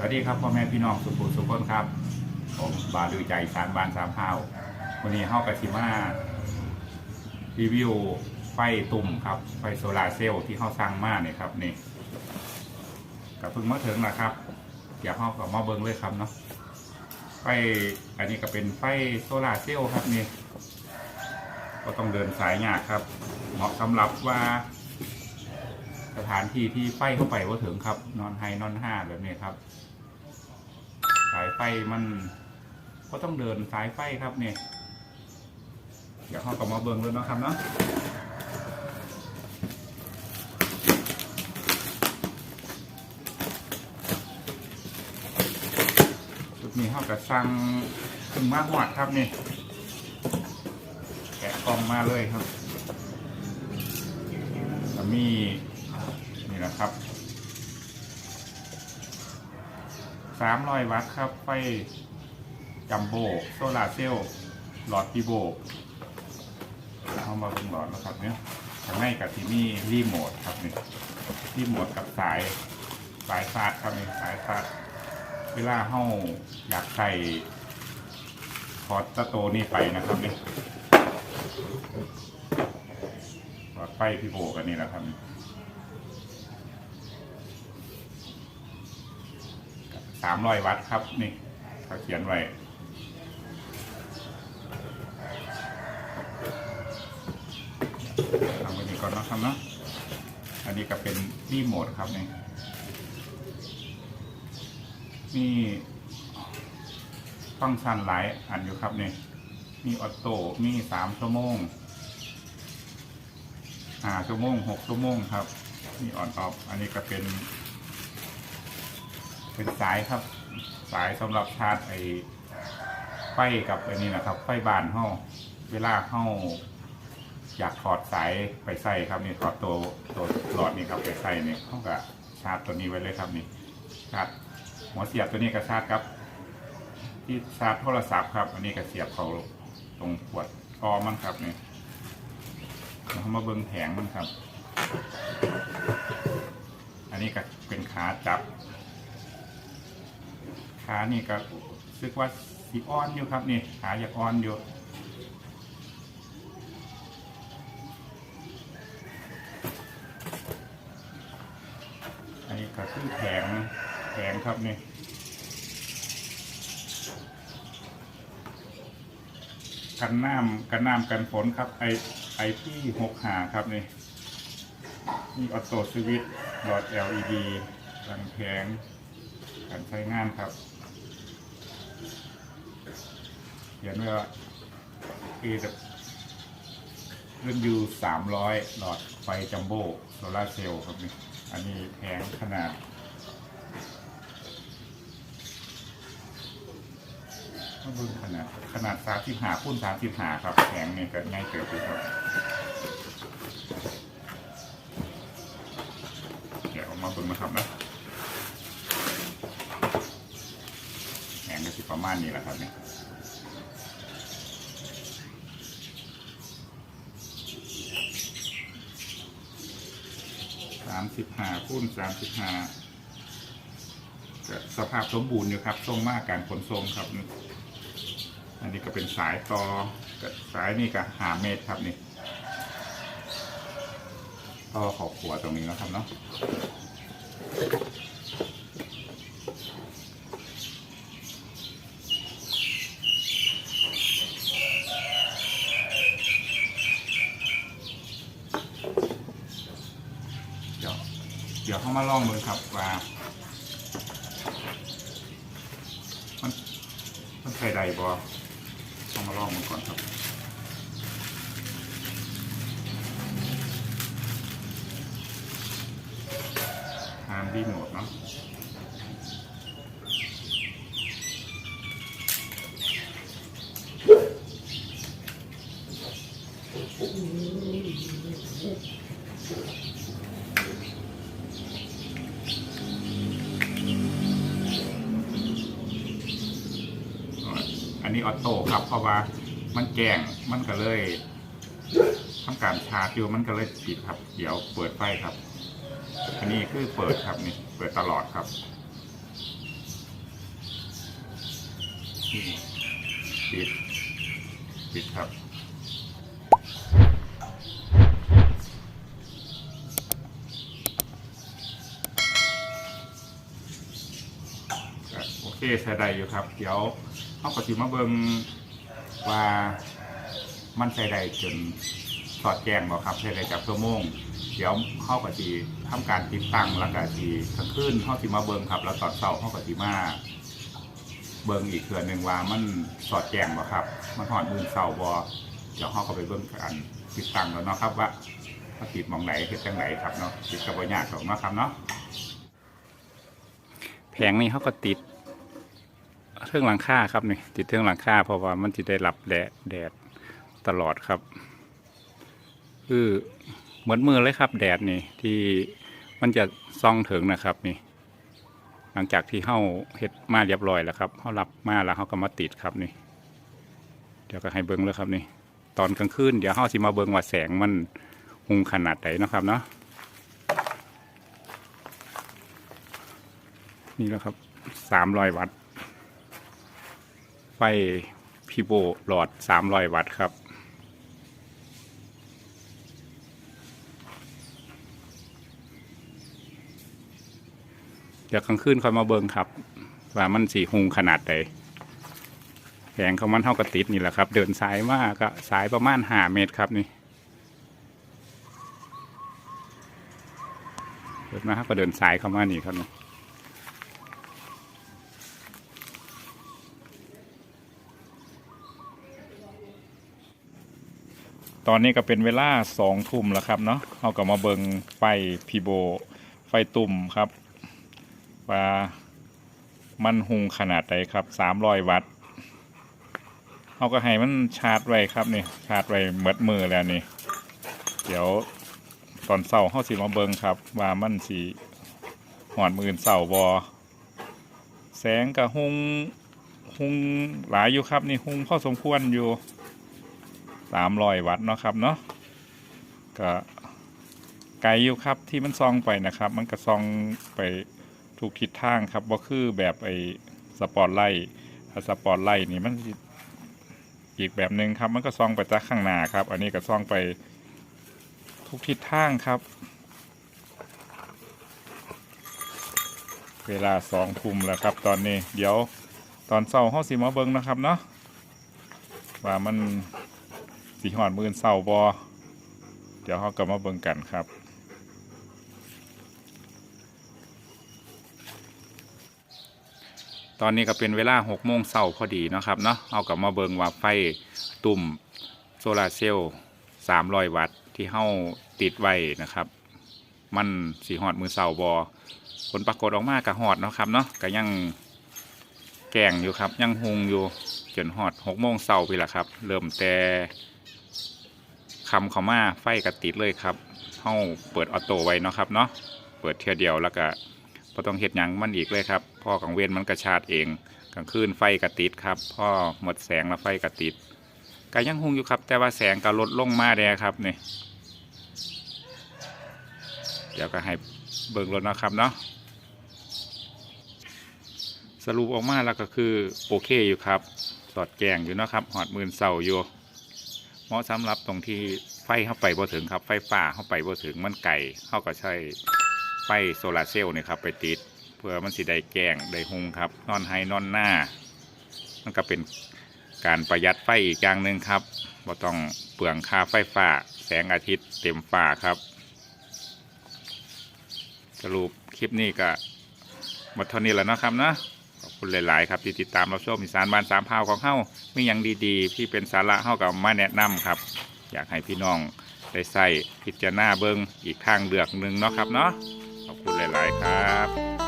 สวัสดีครับพ่อแม่พี่น้องสุขุสุขคนครับ ผมบาดูใจสารบานสามเท้าวันนี้เฮากะสิมารีวิวไฟตุ่มครับไฟโซลาร์เซลล์ที่เขาสร้างมาเนี่ยครับนี่กับเพิ่งมาถึงนะครับอยากเฮากับมาเบิ้งเลยครับเนาะไฟอันนี้ก็เป็นไฟโซลาร์เซลล์ครับนี่ก็ต้องเดินสายยากครับ เหมาะสำหรับว่าสถานที่ที่ไฟเข้าไปว่าถึงครับ นอนไฮนอนห้าแบบนี้ครับ สายไฟมันก็ต้องเดินสายไฟครับเนี่ยเดี๋ยวเข้ากับมาเบิ้งเลยนะครับเนาะจุดนี้เข้ากับสั่งถึงมากหวัดครับเนี่ยแกะกล่องมาเลยครับแล้วมีนี่นะครับ สามร้อยวัตต์ครับ ไฟจัมโบโซลาร์เซลล์หลอดปีโบเข้ามาเป็นหลอดแล้วครับเนี่ยข้างในกับที่นี่รีโมทครับนี่รีโมทกับสายสายฟาดครับนี่สายฟาดเวลาเฮาอยากใส่พอร์ตโตนี่ไปนะครับนี่หลอดไฟพี่โบกันนี่แหละครับ สามร้อยวัตต์ครับ นี่เขาเขียนไว้ทำไปดีก่อนนะครับเนาะอันนี้ก็เป็นรีโมทครับนี่นี่ฟังก์ชันหลายอันอยู่ครับนี่มีออโต้มีสามชั่วโมงห้าชั่วโมงหกชั่วโมงครับ มีออนออฟอันนี้ก็เป็น เป็นสายครับ สายสำหรับชาร์จไอ้ไฟกับไอ้นี่นะครับ ไฟบานเฮาเวลาเฮาอยากถอดสายไปใส่ครับนี่ถอดตัวตัวหลอดนี่ครับไปใส่เนี่ยเขาก็ชาร์จตัวนี้ไว้เลยครับนี่ชาร์จหัวเสียบตัวนี้ก็ชาร์จครับ ที่ชาร์จโทรศัพท์ครับ อันนี้ก็เสียบเขาตรงขวดกอมันครับนี่แล้วเขามาเบิ้งแผงมันครับ อันนี้ก็เป็นขาจับ ขานี่ก็รู้สึกว่าสีอ่อนอยู่ครับนี่ขาอยากอ่อนอยู่อันนี้ก็คือแผงแผงครับนี่กันน้ำกันน้ำกันฝนครับไอไอที่หกหาครับนี่นี่ออโต้สวิตช์หลอด LED รังแผงการใช้งานครับ เขียนว่า A รุ่นยูสามร้อยหลอดไฟจัมโบ้โซลาเซลล์ครับนี่ อันนี้แผงขนาดก็ดูขนาดขนาดสามสิบหาคูณสามสิบหาครับแผงนี่ก็ง่ายเกิดอยู่ครับเดี๋ยวเอามาบิ่งมาครับนะ แผงก็สิประ มาณนี้แหละครับเนี่ยสามสิบห้าคูณสามสิบห้าสภาพสมบูรณ์อยู่ครับทรงมากการขนส่งครับ อันนี้ก็เป็นสายต่อสายนี่ก็หาเมตรครับนี่ต่อขอบขัวตรงนี้นะครับเนาะ เดี๋ยวเดี๋ยวเข้ามาลองดูครับว่า มันมันใช่ใดบอต้องมาลองมันก่อนครับหามดีโมดเนาะ ออโต้ครับ เพราะว่ามันแกงมันก็เลยทำการชาร์จอยู่มันก็เลยปิดครับ เดี๋ยวเปิดไฟครับ อันนี้คือเปิดครับนี่เปิดตลอดครับปิดปิดครับโอเคใช้ได้อยู่ครับ เดี๋ยว เขาก็สิมาเบิ่งว่ามันใช้ได้จนสอดแจงบ่ครับใช้ได้จากชั่วโมงเดี๋ยวเขาก็สิทำการติดตั้งแล้วก็สิกลางคืนเขาสิมาเบิ่งครับ แล้วตอนเช้าเขาก็สิมาเบิ่งอีกเทื่อหนึงว่ามันสอดแจงบ่ครับ มันหอดมือเช้าบ่เดี๋ยวเขาก็ไปเบิ่งกันติดตั้งแล้วเนาะครับว่าถ้าติดมองไหนเฮ็ดจังไหนครับเนาะติดกับบ่ยากหรอกเนาะครับเนาะแผงนี้เขาก็ติด เครื่องหลังคาครับนี่ติดเครื่องหลังคาเพราะว่ามันจะได้รับแดดแดดตลอดครับ คือเหมือนมือเลยครับ แดดนี่ที่มันจะซ่องถึงนะครับนี่ หลังจากที่เข้าเฮ็ดมาเรียบร้อยแล้วครับเขารับมาแล้วเขาก็มาติดครับนี่ เดี๋ยวก็ให้เบิ้งเลยครับนี่ ตอนกลางคืนเดี๋ยวเขาสิมาเบิ้งว่าแสงมันหุงขนาดไหนนะครับเนาะนี่แล้วครับสามรอยวัตต์ ไฟพีโบหลอดสามร้อยวัตต์ครับ เดี๋ยวกลางคืนค่อยมาเบิงครับ ว่ามันสีหุงขนาดใดแผงเขามันเท่ากับติดนี่แหละครับ เดินสายมากก็สายประมาณห้าเมตรครับนี่เดินมาก็เดินสายเข้ามานี่ครับนี่ ตอนนี้ก็เป็นเวลาสองทุ่มแล้วครับเนาะเราก็มาเบิงไฟพีโบ ไฟตุ่มครับว่ามันหุงขนาดใดครับสามร้อยวัตต์เราก็ให้มันชาร์จไว้ครับนี่ชาร์จไว้เมดมือแล้วนี่ เดี๋ยวตอนเสาร์เขาสิมาเบิงครับ ว่ามันสีหอดมือเสาบอแสงกับหุงหุงหลายอยู่ครับนี่หุงพอสมควรอยู่ สามร้อยวัตต์เนาะครับเนาะก็ไกลอยู่ครับที่มันซองไปนะครับ มันก็ซองไปทุกทิศทางครับว่าคือแบบไอ้สปอตไลท์ถ้สปอตไลท์นี่มันอีกแบบหนึ่งครับมันก็ซองไปจากข้างหน้าครับ อันนี้ก็ซองไปทุกทิศทางครับ เวลาสองทุ่มแล้วครับ ตอนนี้ เดี๋ยวตอนเช้าห้าสิมาเบิ้งนะครับเนาะว่ามัน สีหอดมือนเศร้าบอเดี๋ยวเขากลับมาเบิ่งกันครับ ตอนนี้ก็เป็นเวลาหกโมงเศร้าพอดีนะครับเนาะเอากลับมาเบิ่งว่าไฟตุ่มโซลาเซลล์สามร้อยวัตต์ที่เฮาติดไว้นะครับ มันสีหอดมือเศร้าบอผลปรากฏออกมากับหอดเนาะครับเนาะก็ยังแกงอยู่ครับ ยังหุงอยู่จนหอดหกโมงเศร้าไปละครับ เริ่มแต่ คำเขามาไฟกระติดเลยครับเฮาเปิดออโต้ไว้เนาะครับเนาะเปิดเทียเดียวแล้วก็พอต้องเฮ็ดยังมันอีกเลยครับพ่อกลางเว้นมันกระชาดเองกลางคืนไฟกระติดครับพ่อหมดแสงแล้วไฟกระติดก็ยังหุงอยู่ครับ แต่ว่าแสงก็ลดลงมาแดครับนี่เดี๋ยวก็ให้เบิ่งรถนะครับเนาะสรุปออกมาแล้วก็คือโอเคอยู่ครับ สอดแกงอยู่นะครับหอดมืนเสาอยู่ เหมาะสำหรับตรงที่ไฟเข้าไปบ่ถึงครับ ไฟฟ้าเข้าไปบ่ถึงมันไก่เข้าก็ใช้ไฟโซลาร์เซลล์เนี่ยครับไปติด เพื่อมันสิได้แกงได้หุงครับ นอนไฮนอนหน้า มันก็เป็นการประหยัดไฟอีกอย่างหนึ่งครับบ่ต้องเปลืองค่าไฟฟ้า แสงอาทิตย์เต็มฟ้าครับ สรุปคลิปนี้ก็หมดเท่านี้แล้วนะครับนะ คุณหลาย ๆ ครับที่ติดตามรับชมอีสานบ้านสามพาวของเฮามีอย่างดีๆ ที่เป็นสาระเฮากับมาแนะนำครับ อยากให้พี่น้องได้ใส่พิจารณาเบิงอีกทางเลือกหนึ่งเนาะครับเนาะขอบคุณหลาย ๆ ครับ